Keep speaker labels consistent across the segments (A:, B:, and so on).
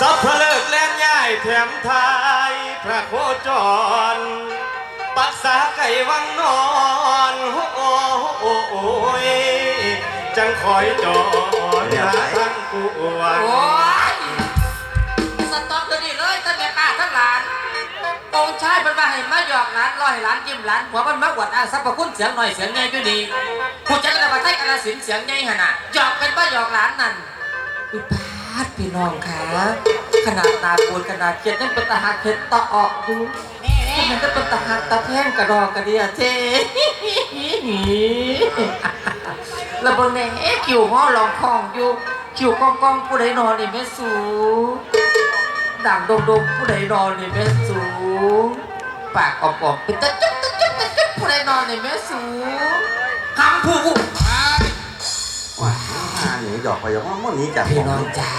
A: สัพเพลิกแล่นย่ายแถมไทยพระโคจร ปักษาไก่วังนอนโอ้โอ้โอยจังคอยจอดหาทางกวน
B: โอ้ยสต็อปตัวนี้เลยตั้งแต่ป้าทั้งหลานองค์ชายเป็นว่าให้มาหยอกหลานลอยหลานยิ้มหลานหัวมันมาอวดอ้างสรรพคุณเสียงหน่อยเสียงใหญ่อยู่ดีผู้จัดการประเทศกาลสินเสียงใหญ่ขนาดหยอกเป็นว่าหยอกหลานนั่นอุปา ทพี่น้องค่ะขนาดตาปูนขนาดเขียดยังเป็นตาหักเขียดตาออกอยู่ทำไมก็เป็นตาหักตาแพงกระดอกกระเดียเจ๊แล้วบนแหนคิวห้อลองคองอยู่คิวกองกองผู้ใดนอนนี่แม่สูด่างดงดงผู้ใดนอนนี่แม่สูปากออกๆเป็นตะจุ๊บตะจุ๊บตะจุ๊บผู้ใดนอนนี่แม่สู
C: หาหนีหยอกไปหยอกมามันหนี้จาก
B: พี่น้องจ๋า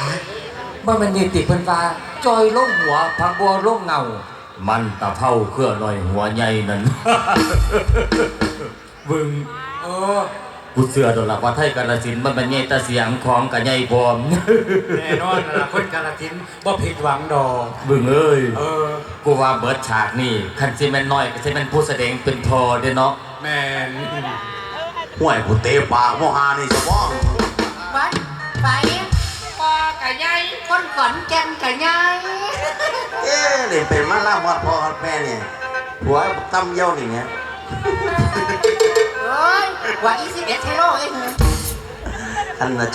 B: เมื่อมันยืนติดเพิ่นว่าจอยลงหัวพังบัวลงเงา
A: มันตะเท่าเครื่อลอยหัวใหญ่นั่น บึง
B: เออ
A: กูเสือโดนหลักว่าไทยกาลสินธุ์มันเป็นใหญ่ตาเสียงของกับใหญ่พร้อม
D: แน่นอนนะคนกาลสินธุ์บ่ผิดหวังดอก
A: บึงเอ้ย
D: เออ
A: กูว่าเบิร์ดฉากนี่คันซีแมนน้อยก็ซีแมนผู้แสดงเป็นพอเด้เนาะ
D: แม่น
C: ห่วยกูเตะปากโมหานี่จะบ้อง
E: คนขอนแก่นกะยาย
C: เอ๊ะเล่นเป็นมาล่ามอดพ่อฮอดแม่เนี่ยหัวตั้มเยี่ยวนี่เนี่ย
E: เอ้ยว่าอีสิเดเทโร่เอง
C: ท่านนะ